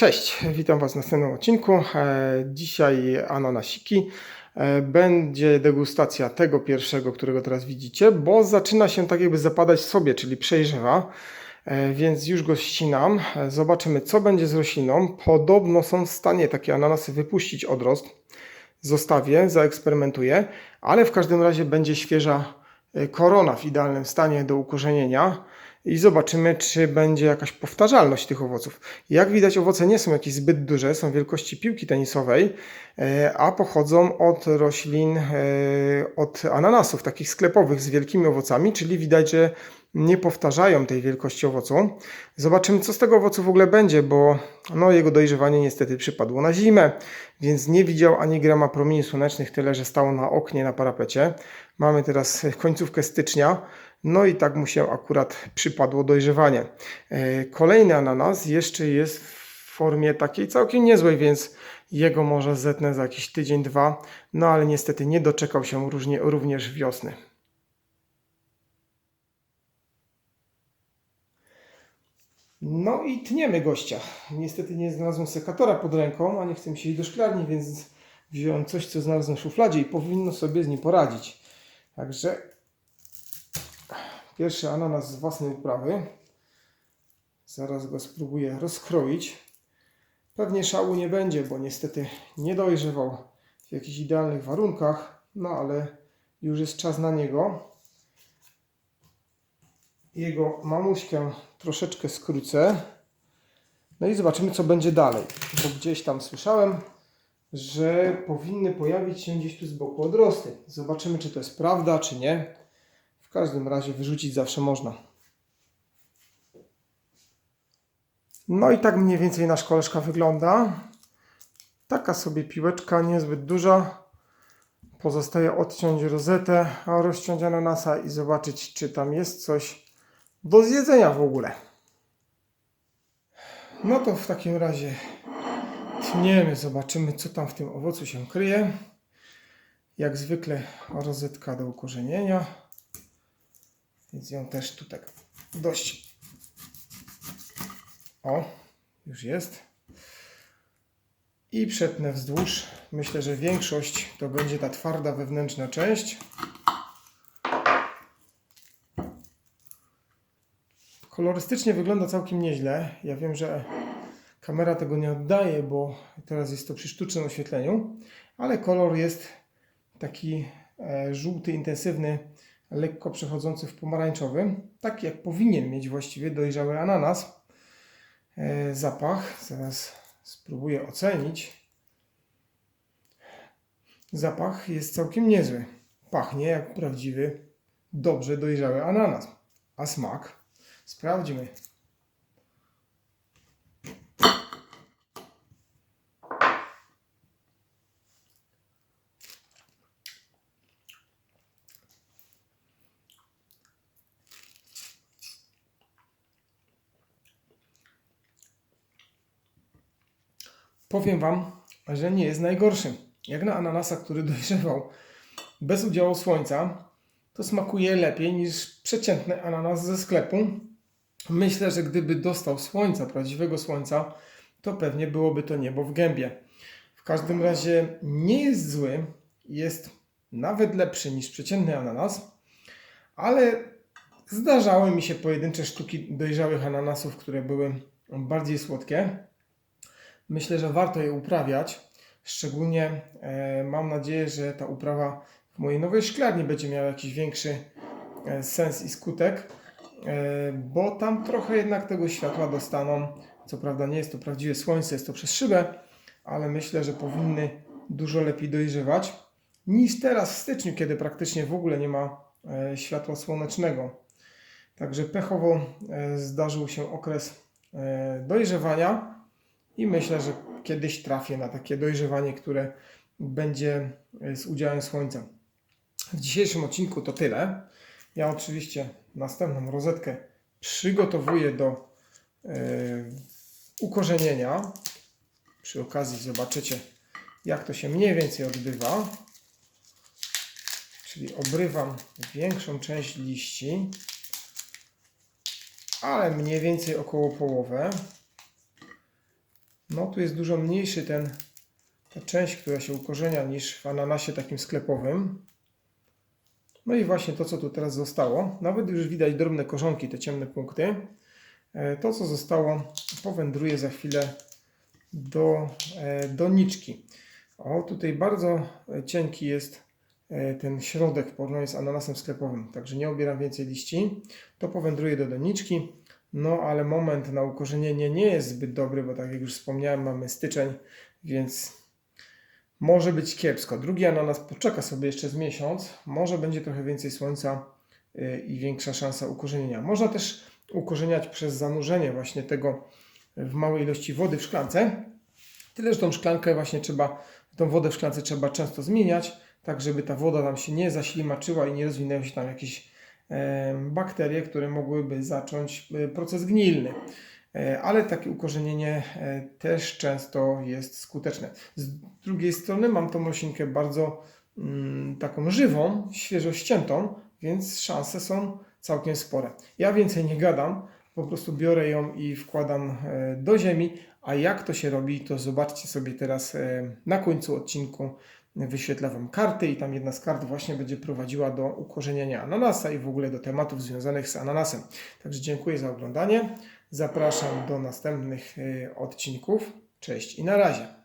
Cześć, witam Was w następnym odcinku. E, Dzisiaj ananasiki. E, Będzie degustacja tego pierwszego, którego teraz widzicie, bo zaczyna się tak jakby zapadać sobie, czyli przejrzewa. E, Więc już go ścinam. Zobaczymy, co będzie z rośliną. Podobno są w stanie takie ananasy wypuścić odrost. Zostawię, zaeksperymentuję, ale w każdym razie będzie świeża korona w idealnym stanie do ukorzenienia i zobaczymy, czy będzie jakaś powtarzalność tych owoców. Jak widać, owoce nie są jakieś zbyt duże, są wielkości piłki tenisowej, e, a pochodzą od roślin, e, od ananasów, takich sklepowych z wielkimi owocami, czyli widać, że nie powtarzają tej wielkości owocu. Zobaczymy, co z tego owocu w ogóle będzie, bo no, jego dojrzewanie niestety przypadło na zimę, więc nie widział ani grama promieni słonecznych, tyle że stał na oknie, na parapecie. Mamy teraz końcówkę stycznia, no i tak mu się akurat przypadło dojrzewanie. E, Kolejny ananas jeszcze jest w formie takiej całkiem niezłej, więc jego może zetnę za jakiś tydzień, dwa, no ale niestety nie doczekał się różnie, również wiosny. No i tniemy gościa. Niestety nie znalazłem sekatora pod ręką, a nie chcę mi się iść do szklarni, więc wziąłem coś, co znalazłem w szufladzie i powinno sobie z nim poradzić. Także pierwszy ananas z własnej uprawy. Zaraz go spróbuję rozkroić. Pewnie szału nie będzie, bo niestety nie dojrzewał w jakichś idealnych warunkach, no ale już jest czas na niego. Jego mamuśkę troszeczkę skrócę. No i zobaczymy, co będzie dalej. Bo gdzieś tam słyszałem, że powinny pojawić się gdzieś tu z boku odrosty. Zobaczymy, czy to jest prawda, czy nie. W każdym razie wyrzucić zawsze można. No i tak mniej więcej nasz koleżka wygląda. Taka sobie piłeczka, niezbyt duża. Pozostaje odciąć rozetę, a rozciąć ananasa i zobaczyć, czy tam jest coś do zjedzenia w ogóle. No to w takim razie tniemy, zobaczymy, co tam w tym owocu się kryje. Jak zwykle rozetka do ukorzenienia. Więc ją też tu tak dość. O, już jest. I przetnę wzdłuż. Myślę, że większość to będzie ta twarda wewnętrzna część. Kolorystycznie wygląda całkiem nieźle. Ja wiem, że kamera tego nie oddaje, bo teraz jest to przy sztucznym oświetleniu, ale kolor jest taki e, żółty, intensywny, lekko przechodzący w pomarańczowy, taki jak powinien mieć właściwie dojrzały ananas. E, zapach, zaraz spróbuję ocenić. Zapach jest całkiem niezły. Pachnie jak prawdziwy, dobrze dojrzały ananas. A smak? Sprawdźmy. Powiem Wam, że nie jest najgorszy. Jak na ananasa, który dojrzewał bez udziału słońca, to smakuje lepiej niż przeciętny ananas ze sklepu. Myślę, że gdyby dostał słońca, prawdziwego słońca, to pewnie byłoby to niebo w gębie. W każdym razie nie jest zły, jest nawet lepszy niż przeciętny ananas, ale zdarzały mi się pojedyncze sztuki dojrzałych ananasów, które były bardziej słodkie. Myślę, że warto je uprawiać. Szczególnie e, mam nadzieję, że ta uprawa w mojej nowej szklarni będzie miała jakiś większy e, sens i skutek, e, bo tam trochę jednak tego światła dostaną. Co prawda nie jest to prawdziwe słońce, jest to przez szybę, ale myślę, że powinny dużo lepiej dojrzewać niż teraz w styczniu, kiedy praktycznie w ogóle nie ma światła słonecznego. Także pechowo zdarzył się okres dojrzewania i myślę, że kiedyś trafię na takie dojrzewanie, które będzie e, z udziałem słońca. W dzisiejszym odcinku to tyle. Ja oczywiście następną rozetkę przygotowuję do e, ukorzenienia. Przy okazji zobaczycie, jak to się mniej więcej odbywa. Czyli obrywam większą część liści, ale mniej więcej około połowę. No tu jest dużo mniejszy ten, ta część, która się ukorzenia niż w ananasie takim sklepowym. No i właśnie to, co tu teraz zostało. Nawet już widać drobne korzonki, te ciemne punkty. E, To, co zostało, powędruje za chwilę do e, doniczki. O, tutaj bardzo e, cienki jest ten środek w porównaniu z ananasem sklepowym, także nie obieram więcej liści. To powędruje do doniczki, no ale moment na ukorzenienie nie jest zbyt dobry, bo tak jak już wspomniałem, mamy styczeń, więc może być kiepsko. Drugi ananas poczeka sobie jeszcze z miesiąc, może będzie trochę więcej słońca y, i większa szansa ukorzenienia. Można też ukorzeniać przez zanurzenie właśnie tego w małej ilości wody w szklance. Tyle, że tą szklankę właśnie trzeba, tą wodę w szklance trzeba często zmieniać, tak żeby ta woda tam się nie zaślimaczyła i nie rozwinęły się tam jakieś bakterie, które mogłyby zacząć e, proces gnilny. E, Ale takie ukorzenienie e, też często jest skuteczne. Z drugiej strony mam tą roślinkę bardzo mm, taką żywą, świeżo ściętą, więc szanse są całkiem spore. Ja więcej nie gadam, po prostu biorę ją i wkładam do ziemi, a jak to się robi, to zobaczcie sobie teraz na końcu odcinku. Wyświetlę Wam karty i tam jedna z kart właśnie będzie prowadziła do ukorzeniania ananasa i w ogóle do tematów związanych z ananasem. Także dziękuję za oglądanie. Zapraszam do następnych e, odcinków. Cześć i na razie.